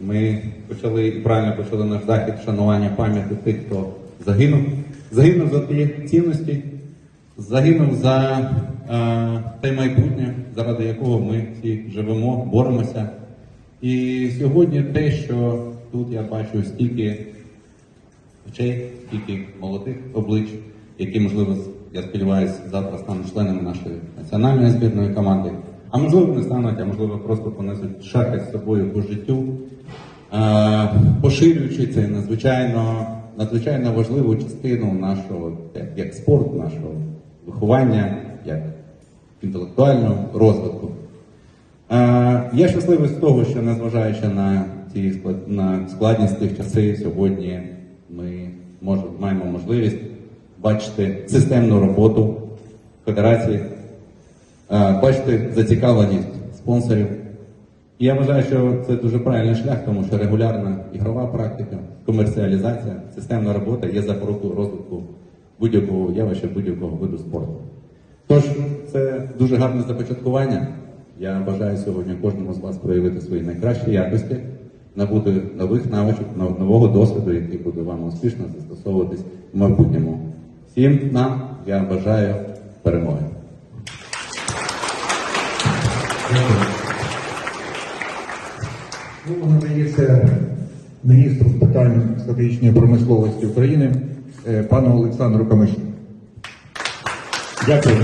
Ми почали і правильно почали наш захід вшанування пам'яті тих, хто загинув. Загинув за ті цінності, загинув за е, те майбутнє, заради якого ми всі живемо, боремося. І сьогодні те, що тут я бачу стільки очей, стільки молодих облич, які, можливо, я сподіваюся, завтра стануть членами нашої національної збірної команди. А можливо, не стануть, а можливо, просто понесуть шахи з собою по життю, е, поширюючи це надзвичайно, надзвичайно важливу частину нашого, як, як спорту, нашого виховання, як інтелектуального розвитку. Е, Я щасливий з того, що незважаючи на ці на складність тих часів, сьогодні ми мож- маємо можливість бачити системну роботу федерації, бачити зацікавленість спонсорів. І я вважаю, що це дуже правильний шлях, тому що регулярна ігрова практика, комерціалізація, системна робота є запорукою розвитку будь-якого явища, будь-якого виду спорту. Тож це дуже гарне започаткування. Я бажаю сьогодні кожному з вас проявити свої найкращі якості, набути нових навичок, нов- нового досвіду, який буде вам успішно застосовуватись в майбутньому. Всім нам я бажаю перемоги. Слово надається міністру з питань стратегічної промисловості України е, пану Олександру Камишину. Дякую.